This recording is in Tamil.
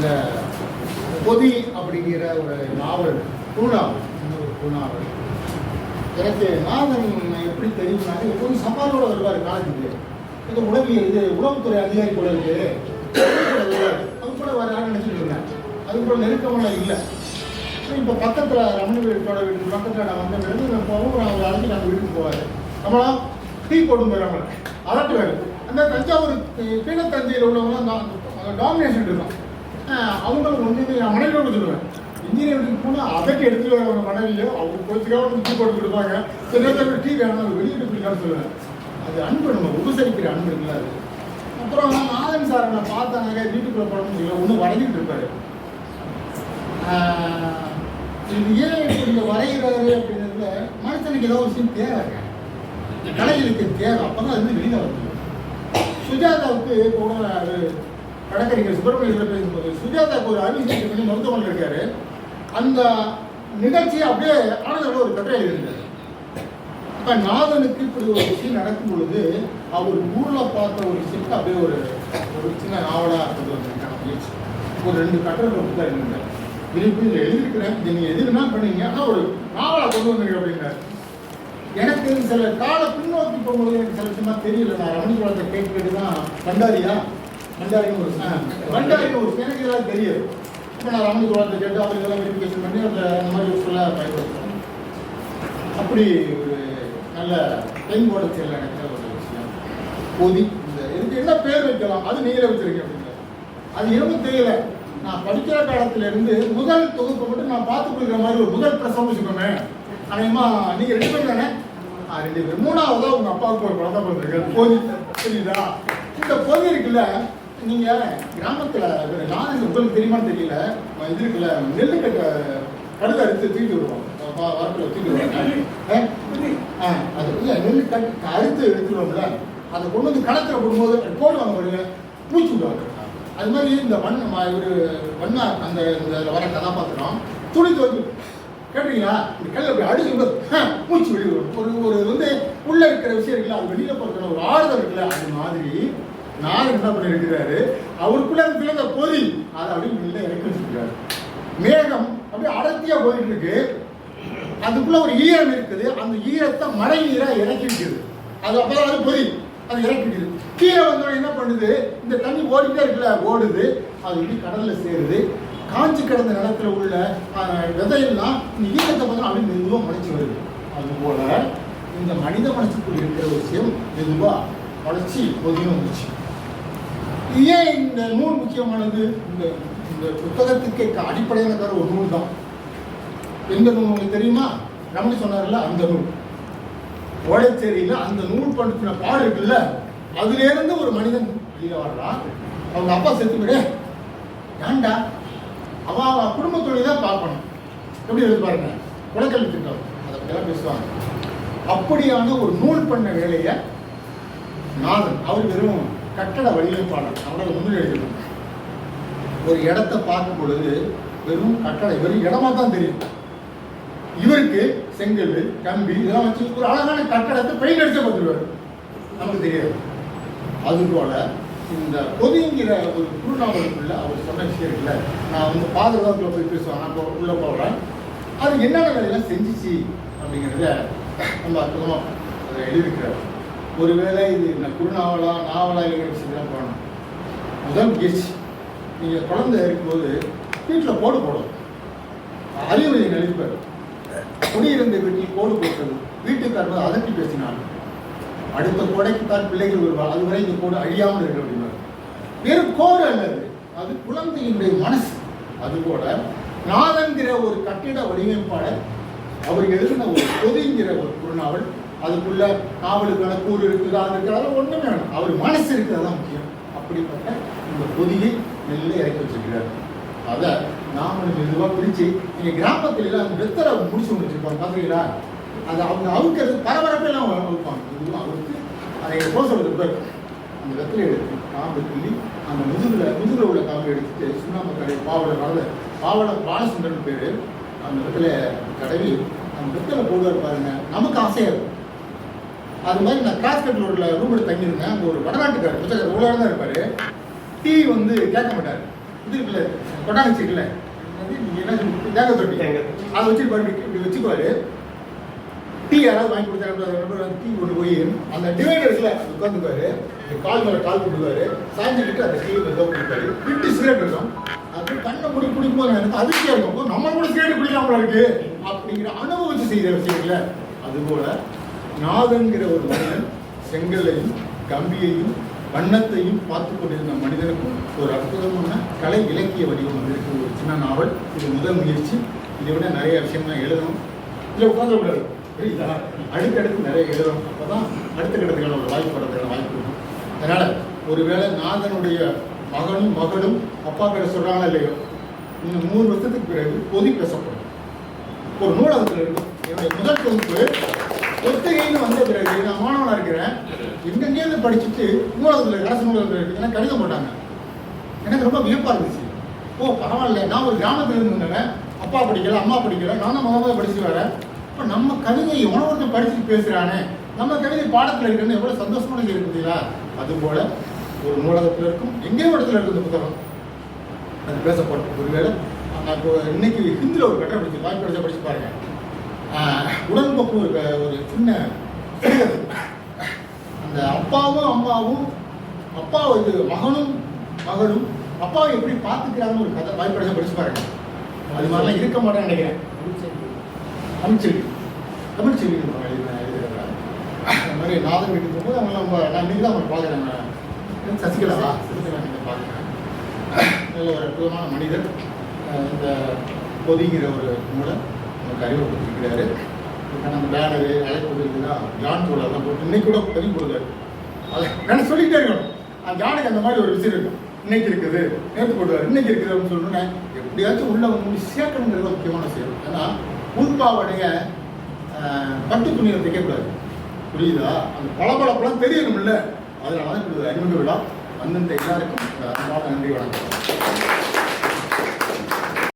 இந்த பொதி அப்படிங்கிற ஒரு நாவல் குழுநாவல் இந்த ஒரு குழுநாவல் எனக்கு நாதன் எப்படி தெரியும்னாக்க எப்போதும் சவாலோட வருவார் காலேஜுக்கு இது உணவியல் இது உணவுத்துறை அதிகாரி கூட இருக்கு. அது கூட வரான்னு நினச்சிட்டு இருந்தேன். அது கூட நெருக்கமெல்லாம் இல்லை. இப்போ பக்கத்தில் ரமணி வீட்டோட வீட்டு பக்கத்தில் நான் வந்த பிறகு நான் போவோம் அவர் அழைச்சி நாங்கள் வீட்டுக்கு போவார். நம்மளா டீ போட்டு போயிடாம வேணும் அந்த தஞ்சாவூர் கீழத்தஞ்சையில் உள்ளவங்களாம் டாமினேஷன் இருக்கும் அவங்களும் ஒன்றுமே நான் மனைவியோட சொல்லுவேன். இன்ஜினியரிங் போனால் அதைக்கு எடுத்துகிட்டு வர அவங்க மனைவியோ அவங்க கொஞ்சம் டீ போட்டு கொடுப்பாங்க சில நேரத்தில் டீ வேணும் அது வெளியிட்டு குடிக்கலாம்னு சொல்லுவேன். அது அன்பு நம்ம உபசரிக்கிற அன்பு இல்லை அது. அப்புறம் நாதன் சார் நான் பார்த்தாங்க வீட்டுக்குள்ள போட முடியல ஒன்று வரைஞ்சிட்டு இருப்பாரு. இது ஏன் இப்படி வரைகிறாரு அப்படிங்கிறதுல மனுஷனுக்கு ஏதோ ஒரு விஷயம் தேவை இந்த கலைகளுக்கு தேவை. அப்பதான் அது வந்து வெளியில வருது சுஜாதாவுக்கு போன ஒரு கடற்கரைக்கு சுப்பிரமணியத்தில் பேசும்போது சுஜாதாவுக்கு ஒரு அறுவை பண்ணி மருத்துவமனை இருக்காரு. அந்த நிகழ்ச்சியை அப்படியே ஆனந்தோட ஒரு கட்டுரை எழுதியிருந்தாரு இப்போ நாதனுக்கு இப்படி ஒரு விஷயம் நடக்கும் பொழுது அவர் ஊரில் பார்த்த ஒரு விஷயத்தை அப்படியே ஒரு ஒரு சின்ன நாவலாக இருக்கிறது வந்திருக்காங்க முயற்சி. ஒரு ரெண்டு கட்டுரை புத்தகம் எழுதிருந்தார் விருப்பி இதில் எழுதியிருக்கிறேன். இதை நீங்க பண்ணீங்க? ஆனால் ஒரு நாவலா கொண்டு வந்தீங்க அப்படின்னாரு. எனக்கு சில கால பின்னோக்கி போகும்போது எனக்கு சில விஷயமா தெரியல. நான் ரமணி குளத்தை கேட்டு கேட்டு தான் கண்டாரியா பண்டாரின்னு ஒரு ஆ, பண்டாரின்னு ஒரு எனக்கு இதெல்லாம் தெரியாது. இப்போ நான் ரமணி குளத்தை கேட்டு அவங்க இதெல்லாம் வெரிஃபிகேஷன் பண்ணி அந்த அந்த மாதிரி யூஸ்ஃபுல்லாக பயன்படுத்துகிறேன் அப்படி ஒரு நல்ல டைம் போட தெரியல எனக்கு ஒரு விஷயம். பொதி இந்த இதுக்கு என்ன பேர் வைக்கலாம்? அது நீங்களே வச்சிருக்கீங்க அப்படிங்க அது எனக்கு தெரியல. நான் படிக்கிற காலத்துல இருந்து முதல் தொகுப்பு மட்டும் நான் பார்த்து கொடுக்குற மாதிரி ஒரு முதல் பிரசவம் வச்சுக்கோமே. அநேகமா நீங்கள் ரெண்டு பேர் தானே? ஆ, ரெண்டு பேர் மூணாவதா உங்க அப்பாவுக்கு ஒரு குழந்தை பிறந்திருக்கு பொதி புரியுதா? இந்த பொதி இருக்குல்ல நீங்க கிராமத்துல ஒரு நானும் உங்களுக்கு தெரியுமான்னு தெரியல. இது இருக்குல்ல நெல்லுக்கட்டை கடுகு அறுத்து தூக்கிட்டு வருவோம் வ- வரப்புல ஆ, ஆ, அது இல்ல நெல் கட்டு அறுத்து எடுத்துருவோம்ல. அதை கொண்டு வந்து களத்துல போடும்போது போடுவாங்க பாருங்க பூச்சி விடுவாங்க. அது மாதிரி இந்த வண்ண ம- ஒரு வண்ணா அந்த இந்த வர கதாபாத்திரம் துணி துவைக்கு கேட்டீங்களா? இந்த கல்ல அப்படி அடிச்சு விட மூச்சு வெளியே ஒரு ஒரு வந்து உள்ள இருக்கிற விஷயம் இருக்குல்ல அது வெளியில போகிற ஒரு ஆறுதல் இருக்குல்ல அது மாதிரி நான் என்ன பண்ணிருக்கிறாரு அவருக்குள்ள இருக்கிற அந்த பொறி. அதை அப்படியே வெளியில இறக்கி வச்சிருக்காரு மேகம் அப்படியே அடர்த்தியா போயிட்டு இருக்கு அதுக்குள்ள ஒரு ஈரம் இருக்குது. அந்த ஈரத்தை மழை நீரா இறக்கி விட்டுது. அது அப்பதான் அது பொறி. அது இறக்கி கீழே வந்தோடனே என்ன பண்ணுது? இந்த தண்ணி ஓடிட்டே இருக்குல்ல ஓடுது. அது இப்படி கடல்ல சேருது. காஞ்சி கிடந்த நிலத்துல உள்ள விதையெல்லாம் இந்த ஈரத்தை பார்த்தா அப்படி மெதுவாக முளைச்சி வருது. அதுபோல இந்த மனித மனசுக்குள் இருக்கிற ஒரு விஷயம் மெதுவாக முளைச்சி பொதியும் வந்துச்சு ஏன் இந்த நூல் முக்கியமானது? இந்த இந்த புத்தகத்துக்கு அடிப்படையான தர ஒரு நூல் தான். எந்த நூல் உங்களுக்கு தெரியுமா? ரமணி சொன்னார்ல அந்த நூல். ஓடைச்சேரியில அந்த நூல் படுத்தின பாடு இருக்குல்ல அதுலேருந்து ஒரு மனிதன் வெளியே வர்றான். அவங்க அப்பா செத்து விடு ஏண்டா அவன் அவன் குடும்பத்தோட தான் பார்க்கணும். எப்படி இருக்கு பாருங்க. குலக்கல்வி திட்டம். அதை பற்றியெல்லாம் பேசுவாங்க. அப்படியான ஒரு நூல் பண்ண வேலையை நாதன் அவர் வெறும் கட்டட வடிவமைப்பாளர் அவர்கள் முன்னிலை எழுதணும் ஒரு இடத்தை பார்க்கும் பொழுது வெறும் கட்டட வெறும் இடமா தான் தெரியும். இவருக்கு செங்கல் கம்பி இதெல்லாம் வச்சு ஒரு அழகான கட்டடத்தை பெயிண்ட் அடிச்சு கொடுத்துருவாரு. நமக்கு தெரியாது. அதுபோல இந்த பொதிங்கிற ஒரு குருநாவலுக்குள்ள அவர் சொன்ன விஷயம் இருக்குல்ல நான் வந்து பாதுகாப்புல போய் பேசுவேன் நான் இப்போ உள்ள போகிறேன் அது என்னென்ன வேலையெல்லாம் செஞ்சிச்சு அப்படிங்கிறத ரொம்ப அற்புதமாக அதை எழுதியிருக்கிறார். ஒருவேளை இது என்ன குறுநாவலா நாவலா இல்லைங்கிற போகணும். முதல் முயற்சி நீங்கள் குழந்தை இருக்கும்போது வீட்டில் கோடு போடும். அறிவு நீங்கள் அழிப்பார் குடியிருந்த வீட்டில் கோடு போட்டது. வீட்டுக்காரர் அதட்டி பேசினாங்க அடுத்த கொடைக்கு தான் பிள்ளைகள் வருவார் அதுவரை இந்த கோடு அழியாமல் இருக்க அப்படின்னார் வெறும் கோடு அல்லது அது குழந்தையினுடைய மனசு. அதுபோல நாதங்கிற ஒரு கட்டிட வடிவமைப்பாளர் அவர் எழுதின ஒரு பொதுங்கிற ஒரு குறுநாவல் அதுக்குள்ள காவலுக்கான கூறு இருக்குது அது ஒன்றும் வேணும். அவர் மனசு இருக்கிறதா முக்கியம். அப்படிப்பட்ட இந்த பொதியை நெல்லை இறக்கி வச்சிருக்கிறார். அதை நாமளும் மெதுவாக பிரிச்சு எங்கள் கிராமத்துல எல்லாம் அந்த வெத்தலை முடிச்சு ஒன்று வச்சிருப்பாங்க பாத்தீங்களா அதை அவங்க அவுக்கிறது பரபரப்பெல்லாம் அவுப்பாங்க. இதுவும் அவருக்கு அதை போக சொல்றது பேர். அந்த வெத்தலை எடுத்து காம்பு கிள்ளி அந்த முதுகில் முதுகில் உள்ள காம்பு எடுத்துட்டு சுண்ணாம்பு கடை பாவட வரல பாவட பாலசுந்தரன் பேர். அந்த வெத்தலை கடவி அந்த வெத்தலை போடுவார் பாருங்க. நமக்கு ஆசையாக இருக்கும். அது மாதிரி நான் கிளாஸ்கட் ரோட்ல ரூம் எடுத்து தங்கியிருந்தேன். அங்கே ஒரு வடநாட்டுக்காரர் புத்தகர் உலகம் தான் இருப்பாரு. டீ வந்து கேட்க மாட்டாரு. இது இருக்குல்ல கொட்டாங்கச்சி இருக்குல்ல என்ன தேங்காய் தொட்டி. அதை வச்சு பாரு இப்படி வச்சுக்குவாரு. டீ யாராவது வாங்கி கொடுத்தாரு டீ கொண்டு போய் அந்த டிவைடர் இருக்குல்ல அது உட்காந்துக்குவாரு. கால் மேல கால் போட்டுக்குவாரு சாஞ்சிக்கிட்டு அந்த டீ வந்து குடிப்பாரு பிட்டு சிகரெட் இருக்கும். அது கண்ணை முடி குடிக்கும்போது எனக்கு அதிர்ச்சியா இருக்கும். நம்ம கூட சிகரெட் குடிக்காமல இருக்கு. அப்படிங்கிற அனுபவிச்சு செய்கிற விஷயங்கள அதுபோல நாதன்கிற ஒரு மனிதன் செங்கல்லையும் கம்பியையும் வண்ணத்தையும் பார்த்து கொண்டிருந்த மனிதனுக்கும் ஒரு அற்புதமான கலை இலக்கிய வடிவம் வந்திருக்கு. ஒரு சின்ன நாவல். இது முதல் முயற்சி. இதை விட நிறைய விஷயம்லாம் எழுதணும். இதில் உட்காந்துக்கூடாது புரியுதா அடுத்தடுத்து நிறைய எழுதணும். அப்பதான் அடுத்த கட்டத்துக்கான ஒரு வாய்ப்பு வரதுக்கான வாய்ப்பு இருக்கும். அதனால் ஒருவேளை நாதனுடைய மகனும் மகளும் அப்பா பேர சொல்கிறாங்க இல்லையோ? இந்த மூணு வருஷத்துக்கு பிறகு பொதி பேசப்படும். ஒரு நூலகத்தில் இருக்கும். என்னுடைய முதல் தொகுப்பு ஒத்திகைன்னு வந்த பிறகு நான் மாணவனாக இருக்கிறேன். எங்கெங்கேருந்து படிச்சுட்டு நூலகத்தில் அரசு நூலகத்தில் இருக்கு எனக்கு கடிதம் போட்டாங்க. எனக்கு ரொம்ப வியப்பாக இருந்துச்சு. ஓ பரவாயில்ல நான் ஒரு கிராமத்துல இருந்து அப்பா படிக்கல அம்மா படிக்கல நானும் முதல்ல படிச்சு வரேன். இப்போ நம்ம கவிதை எவ்வளோ ஒருத்தன் படிச்சுட்டு நம்ம கவிதை பாடத்தில் இருக்குன்னு எவ்வளோ சந்தோஷமான செய்ய இருக்குதுங்களா அதுபோல் ஒரு நூலகத்தில் இருக்கும் எங்கேயோ இடத்துல இருக்கு இந்த புத்தகம். அது பேசப்படும் ஒருவேளை நான் இப்போ இன்னைக்கு ஹிந்தியில் ஒரு கட்டுரை படிச்சு வாய்ப்பு படிச்சு படிச்சு பாருங்க. ஆஹ் உடன்பக்கு ஒரு சின்ன. அந்த அப்பாவும் அம்மாவும் அப்பா இது மகனும் மகளும் அப்பாவை எப்படி பார்த்துக்கிறாங்கன்னு ஒரு கதை வாய்ப்பு படிச்சா பாருங்க. அது மாதிரிலாம் இருக்க மாட்டேன்னு நினைக்கிறேன். தமிழ்ச்செல்வி தமிழ்ச்செல்வி இருப்பாங்க எழுதி- எழுதுறவங்க. அந்த மாதிரி நாதன் வீட்டுக்கு போகும்போது அவங்க நம்ம நான் இன்னைக்கு தான் அவங்க பார்க்குறேன். சசிகலாவா சசிகலா? நீங்கள் பார்க்குறேன். நல்ல ஒரு அற்புதமான மனிதர். இந்த பொதிங்கிற ஒரு நூலை நமக்கு அறிமுகப்படுத்திக்கிறாரு இப்போ நம்ம பேனரு அழைப்பு இருக்குதான் ஜான் தோழர்லாம் போட்டு இன்னைக்கு கூட பதிவு கொடுத்தாரு அதை நான் சொல்லிக்கிட்டே இருக்கணும். அந்த ஜானுக்கு அந்த மாதிரி ஒரு விஷயம் இருக்கும். இன்னைக்கு இருக்குது நேற்று போடுவார் இன்னைக்கு இருக்குது அப்படின்னு சொன்னோன்னே எப்படியாச்சும் உள்ள வந்து சேர்க்கணுங்கிறது முக்கியமான விஷயம் ஏன்னா உள்பாவடைய பட்டு துணியை தைக்கக்கூடாது. புரியுதா? அந்த பளபளப்பெல்லாம் தெரியணும்ல. அதனால தான் இப்படி அறிமுக விழா வந்திருந்த எல்லாருக்கும் அன்பான நன்றி வணக்கம்.